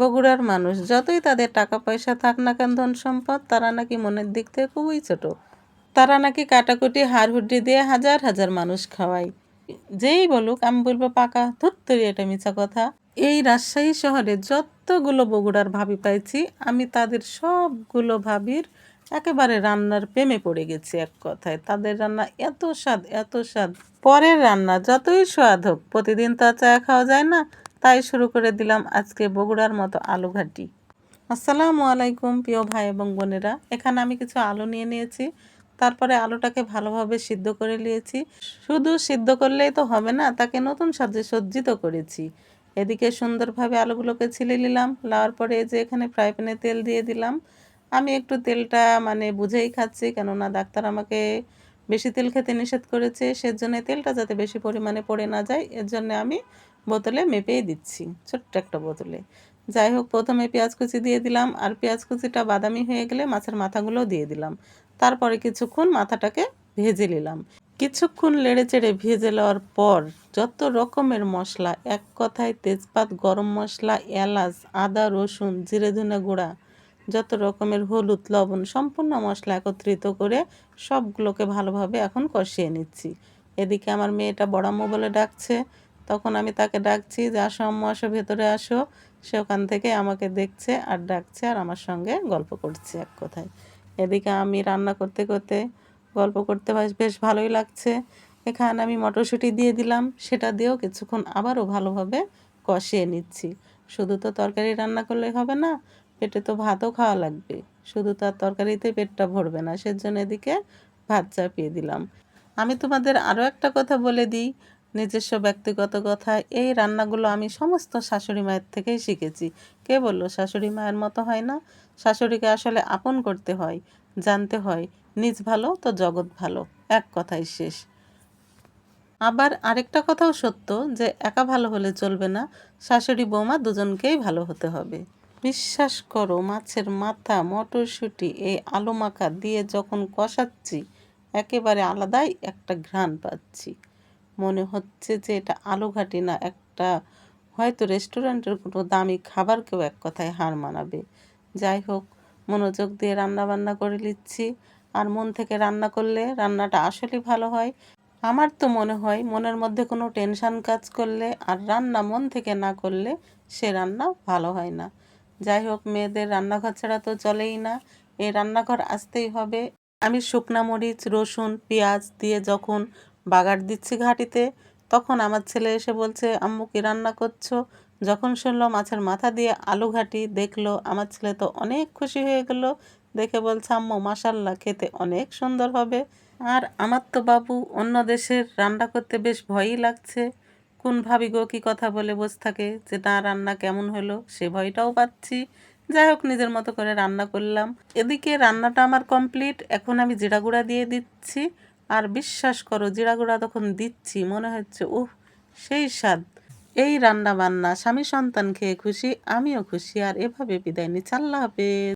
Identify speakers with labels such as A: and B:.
A: বগুড়ার মানুষ, যতই তাদের টাকা পয়সা থাক না কেন ধন সম্পদ, তারা নাকি মনের দিক থেকে খুবই ছোট। তারা নাকি কাটাকুটি হাড় হুড্ডি দিয়ে হাজার হাজার মানুষ খাওয়ায়। যেই বলুক, আমি বলব পাকা ধুত্তরি এটা মিছা কথা। এই রাজশাহী শহরে যতগুলো বগুড়ার ভাবি পাইছি, আমি তাদের সবগুলো ভাবির একেবারে রান্নার প্রেমে পড়ে গেছি এক কথায়। তাদের রান্না এত স্বাদ এত স্বাদ। পরের রান্না যতই স্বাদ হোক, প্রতিদিন তো চা খাওয়া যায় না। তাই শুরু করে দিলাম আজকে বগুড়ার মতো আলু ঘাটি। আসসালামু আলাইকুম প্রিয় ভাই এবং বোনেরা। এখানে আমি কিছু আলু নিয়ে নিয়েছি। তারপরে আলুটাকে ভালোভাবে সিদ্ধ করে নিয়েছি। শুধু সিদ্ধ করলেই তো হবে না, তাকে নতুন সাজে সজ্জিত করেছি। এদিকে সুন্দরভাবে আলুগুলোকে ছিলে নিলাম। লাওয়ার পরে যে এখানে ফ্রাই প্যানে তেল দিয়ে দিলাম। আমি একটু তেলটা মানে বুঝেই খাচ্ছি, কেননা ডাক্তার আমাকে বেশি তেল খেতে নিষেধ করেছে। সেজন্য তেলটা যাতে বেশি পরিমাণে পড়ে না যায়, এর জন্য আমি বোতলে মেপেই দিচ্ছি, ছোট্ট একটা বোতলে। যাই হোক, প্রথমে পেঁয়াজ কুচি দিয়ে দিলাম আর পেঁয়াজ কুচিটা বাদামি হয়ে গেলে মাছের মাথাগুলো দিয়ে দিলাম। তারপরে কিছুক্ষণ মাথাটাকে ভেজে নিলাম। কিছুক্ষণ লেড়ে চেড়ে ভেজে নেওয়ার পর যত রকমের মশলা, এক কথায় তেজপাত, গরম মশলা, এলাচ, আদা, রসুন, জিরে ধনে গুঁড়া, যত রকমের হলুদ, লবণ, সম্পূর্ণ মশলা একত্রিত করে সবগুলোকে ভালোভাবে এখন কষিয়ে নিচ্ছি। এদিকে আমার মেয়েটা বড়াম্মু বলে ডাকছে তখন আমি তাকে ডাকছি যে, আসো আম্মু, আসো, ভেতরে আসো। সে ওখান থেকে আমাকে দেখছে আর ডাকছে আর আমার সঙ্গে গল্প করছে এক কথায়। এদিকে আমি রান্না করতে করতে গল্প করতে বেশ ভালোই লাগছে। এখানে আমি মটরশুঁটি দিয়ে দিলাম, সেটা দিয়েও কিছুক্ষণ আবারও ভালোভাবে কষিয়ে নিচ্ছি। শুধু তো তরকারি রান্না করলে হবে না, পেটে তো ভাতও খাওয়া লাগবে। শুধু তার তরকারিতে পেটটা ভরবে না, সেজন্য এদিকে ভাত চাপিয়ে দিলাম। আমি তোমাদের আরও একটা কথা বলে দিই নিজস্ব ব্যক্তিগত কথা, এই রান্নাগুলো আমি সমস্ত শাশুড়ি মায়ের থেকেই শিখেছি। কে বলল, শাশুড়ি মায়ের মতো হয় না? শাশুড়িকে আসলে আপন করতে হয়, জানতে হয়, নিজ ভালো তো জগৎ ভালো। এক কথাই শেষ। আবার আরেকটা কথাও সত্য যে, একা ভালো হলে চলবে না, শাশুড়ি বৌমা দুজনকেই ভালো হতে হবে। বিশ্বাস করো, মাছের মাথা, মটরশুঁটি, এই আলু মাখা দিয়ে যখন কষাচ্ছি, একেবারে আলাদাই একটা ঘ্রাণ পাচ্ছি। মনে হচ্ছে যে এটা আলু ঘাটি না, একটা হয়তো রেস্টুরেন্টের কোনো দামি খাবার কেউ এক কথায় হার মানাবে। যাই হোক, মনোযোগ দিয়ে রান্না বান্না করে নিচ্ছি। আর মন থেকে রান্না করলে রান্নাটা আসলে ভালো হয়। আমার তো মনে হয় মনের মধ্যে কোনো টেনশান কাজ করলে আর রান্না মন থেকে না করলে সে রান্না ভালো হয় না। যাই হোক, মেয়েদের রান্নাঘর ছাড়া তো চলেই না। এই রান্নাঘর আসতেই হবে। আমি শুকনা মরিচ, রসুন, পেঁয়াজ দিয়ে যখন বাগার দিচ্ছি ঘাটিতে। তখন আমার ছেলে এসে বলছে, আম্মু, কি রান্না করছ? যখন শুনলো মাছের মাথা দিয়ে আলু ঘাটি, দেখল আমার ছেলে তো অনেক খুশি হয়ে গেল। দেখে বলছে, আম্মু মাসাল্লাহ খেতে অনেক সুন্দর হবে। আর আমার তো বাবু, অন্য দেশের রান্না করতে বেশ ভয়ই লাগছে। কোন ভাবি গো কী কথা বলে বসে থাকে যে, না, রান্না কেমন হলো? সে ভয়টাও পাচ্ছি। যাই হোক, নিজের মতো করে রান্না করলাম। এদিকে রান্নাটা আমার কমপ্লিট। এখন আমি জিরা গুঁড়া দিয়ে দিচ্ছি। আর বিশ্বাস করো জিরা গুঁড়া তখন দিচ্ছি। মনে হচ্ছে, উহ, সেই স্বাদ। এই রান্না বান্না স্বামী সন্তান খেয়ে খুশি, আমিও খুশি, আর এভাবে বিদায় নিচ্ছি। আল্লাহ হাফেজ।